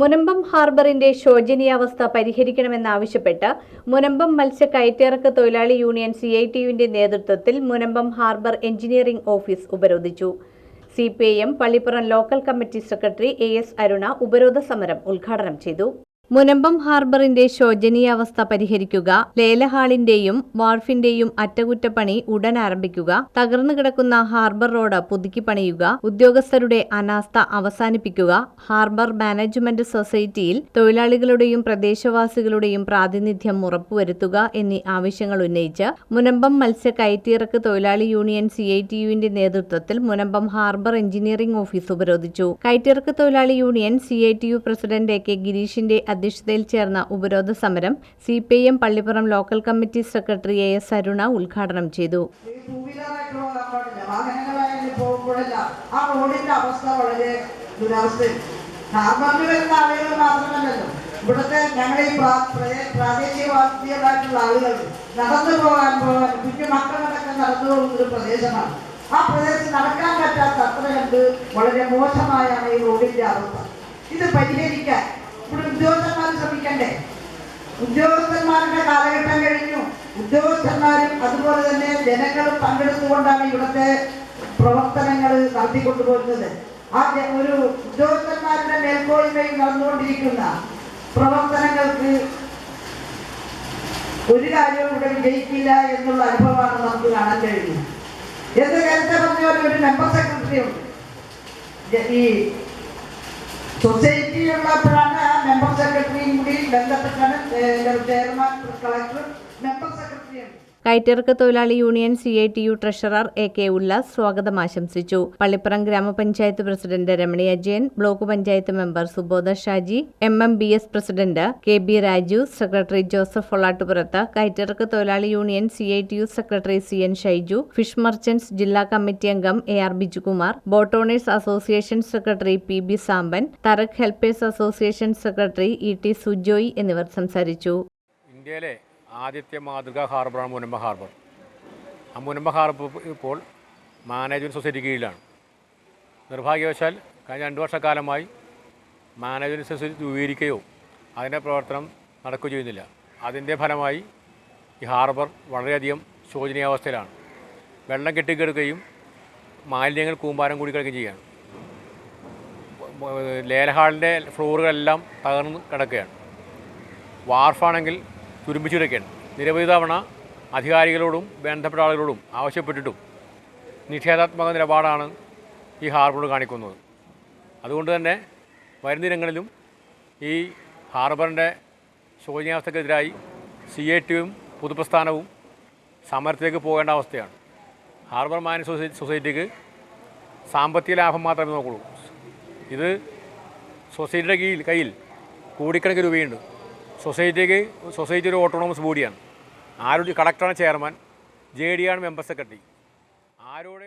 മുനമ്പം ഹാർബറിന്റെ ശോചനീയാവസ്ഥ പരിഹരിക്കണമെന്നാവശ്യപ്പെട്ട് മുനമ്പം മത്സ്യ കയറ്റിറക്ക് തൊഴിലാളി യൂണിയൻ സി ഐ ടിയുവിന്റെ നേതൃത്വത്തിൽ മുനമ്പം ഹാർബർ എഞ്ചിനീയറിംഗ് ഓഫീസ് ഉപരോധിച്ചു. C P I M Pallippuram local committee secretary A S Aruna ഉപരോധ സമരം ഉദ്ഘാടനം ചെയ്തു. മുനമ്പം ഹാർബറിന്റെ ശോചനീയാവസ്ഥ പരിഹരിക്കുക ലേലഹാളിന്റെയും വാർഫിന്റെയും അറ്റകുറ്റപ്പണി ഉടൻ ആരംഭിക്കുക തകർന്നു കിടക്കുന്ന ഹാർബർ റോഡ് പുതുക്കി പണിയുക ഉദ്യോഗസ്ഥരുടെ അനാസ്ഥ അവസാനിപ്പിക്കുക ഹാർബർ മാനേജ്മെന്റ് സൊസൈറ്റിയിൽ തൊഴിലാളികളുടെയും പ്രദേശവാസികളുടെയും പ്രാതിനിധ്യം ഉറപ്പുവരുത്തുക എന്നീ ആവശ്യങ്ങൾ ഉന്നയിച്ച് മുനമ്പം മത്സ്യ കയറ്റിറക്ക് തൊഴിലാളി യൂണിയൻ സി ഐ ടി യുവിന്റെ നേതൃത്വത്തിൽ മുനമ്പം ഹാർബർ എഞ്ചിനീയറിംഗ് ഓഫീസ് ഉപരോധിച്ചു. കയറ്റിറക്ക് തൊഴിലാളി union C I T U president A K ഗിരീഷിന്റെ അധ്യക്ഷതയിൽ ചേർന്ന ഉപരോധ സമരം C P I M Pallippuram local committee secretary A S Aruna ഉദ്ഘാടനം ചെയ്തു. ആ റോഡിന്റെ അവസ്ഥ വളരെ ദുരവസ്ഥയാണ് ഹാർബറിൽ വരുന്ന ആളുകൾ മാത്രമല്ലല്ലോ ഇവിടുത്തെ ഞങ്ങൾ ഈ പ്രാ- പ്രാദേശികവാസികളായിട്ടുള്ള ആളുകൾ നടന്നു പോകാൻ പോകാൻ കുഞ്ഞു മക്കളടക്കം നടന്നു പോകുന്ന ഒരു പ്രദേശമാണ് ആ പ്രദേശത്ത് നടക്കാൻ പറ്റാത്ത അത്ര കണ്ട് വളരെ മോശമായാണ് ഈ റോഡിന്റെ അവസ്ഥ ഇത് പരിഹരിക്കാൻ ഇവിടെ ഉദ്യോഗസ്ഥന്മാർ ശ്രമിക്കണ്ടേ? ഉദ്യോഗസ്ഥന്മാരുടെ കാലഘട്ടം കഴിഞ്ഞു. ഉദ്യോഗസ്ഥന്മാരും അതുപോലെ തന്നെ ജനങ്ങളും പങ്കെടുത്തുകൊണ്ടാണ് ഇവിടുത്തെ പ്രവർത്തനങ്ങൾ നടത്തിക്കൊണ്ടുപോകുന്നത് ആ ഒരു ഉദ്യോഗസ്ഥന്മാരുടെ മേൽക്കോയ്മയിൽ നടന്നുകൊണ്ടിരിക്കുന്ന പ്രവർത്തനങ്ങൾക്ക് ഒരു കാര്യവും ഇവിടെ വിജയിക്കില്ല എന്നുള്ള അനുഭവമാണ് നമുക്ക് കാണാൻ കഴിയുന്നത് എന്ന് നേരത്തെ പറഞ്ഞ ഒരു മെമ്പർ സെക്രട്ടറി ഉണ്ട്. ഈ സൊസൈറ്റി ഉള്ളപ്പോഴാണ് മെമ്പർ സെക്രട്ടറിയും കൂടി ബന്ധപ്പെട്ടാണ് ചെയർമാൻ കളക്ടർ മെമ്പർ സെക്രട്ടറിയാണ് കയറ്റിറക്ക് തൊഴിലാളി union C I T U treasurer A K Ullas സ്വാഗതം ആശംസിച്ചു. പള്ളിപ്പുറം ഗ്രാമപഞ്ചായത്ത് president Ramani Ajayan block panchayat member Subodha Shaji M M B S president K B Raju secretary Joseph Ollattupurath കയറ്റിറക്ക് തൊഴിലാളി union C I T U secretary C N Shaiju fish merchants ജില്ലാ committee അംഗം A R Bijukumar boat owners association secretary P B Sampan തറക് helpers association secretary E T Sujoy എന്നിവർ സംസാരിച്ചു. ഇന്ത്യയിലെ ആദ്യത്തെ മാതൃകാ ഹാർബറാണ് Munambam harbour. ആ മുനമ്പ ഹാർബർ ഇപ്പോൾ മാനേജ്മെന്റ് സൊസൈറ്റി കീഴിലാണ്. നിർഭാഗ്യവശാൽ കഴിഞ്ഞ രണ്ട് വർഷക്കാലമായി മാനേജ്മെന്റ് സൊസൈറ്റി രൂപീകരിക്കുകയോ അതിന്റെ പ്രവർത്തനം നടക്കുകയോ ചെയ്യുന്നില്ല. അതിന്റെ ഫലമായി ഈ ഹാർബർ വളരെയധികം ശോചനീയാവസ്ഥയിലാണ്. വെള്ളം കെട്ടിക്കിടക്കുകയും മാലിന്യങ്ങൾ കൂമ്പാരം കൂടി കിടക്കുകയും ചെയ്യുകയാണ് ലേലഹാളിന്റെ ഫ്ലോറുകളെല്ലാം തകർന്ന് കിടക്കുകയാണ്. വാർഫാണെങ്കിൽ തുരുമ്പിച്ചു കിടക്കുകയാണ് നിരവധി തവണ അധികാരികളോടും ബന്ധപ്പെട്ട ആളുകളോടും ആവശ്യപ്പെട്ടിട്ടും നിഷേധാത്മക നിലപാടാണ് ഈ ഹാർബർ കാണിക്കുന്നത്. അതുകൊണ്ട് തന്നെ വരും ദിനങ്ങളിലും ഈ ഹാർബറിന്റെ ശോചനീയാവസ്ഥക്കെതിരായി സി ഐ ടിയും പൊതുപ്രസ്ഥാനവും സമരത്തിലേക്ക് പോകേണ്ട അവസ്ഥയാണ്. ഹാർബർ മാനേജ് സൊസൈ സൊസൈറ്റിക്ക് സാമ്പത്തിക ലാഭം മാത്രമേ നോക്കുള്ളൂ. ഇത് സൊസൈറ്റിയുടെ കീഴിൽ കയ്യിൽ കോടിക്കണക്കിന് രൂപയുണ്ട്. സൊസൈറ്റിക്ക് സൊസൈറ്റി ഒരു ഓട്ടോണമസ് ബോഡിയാണ്. ആരുടെ കളക്ടറാണ് ചെയർമാൻ. ജെ ആണ് മെമ്പർ സെക്രട്ടറി. ആരോട്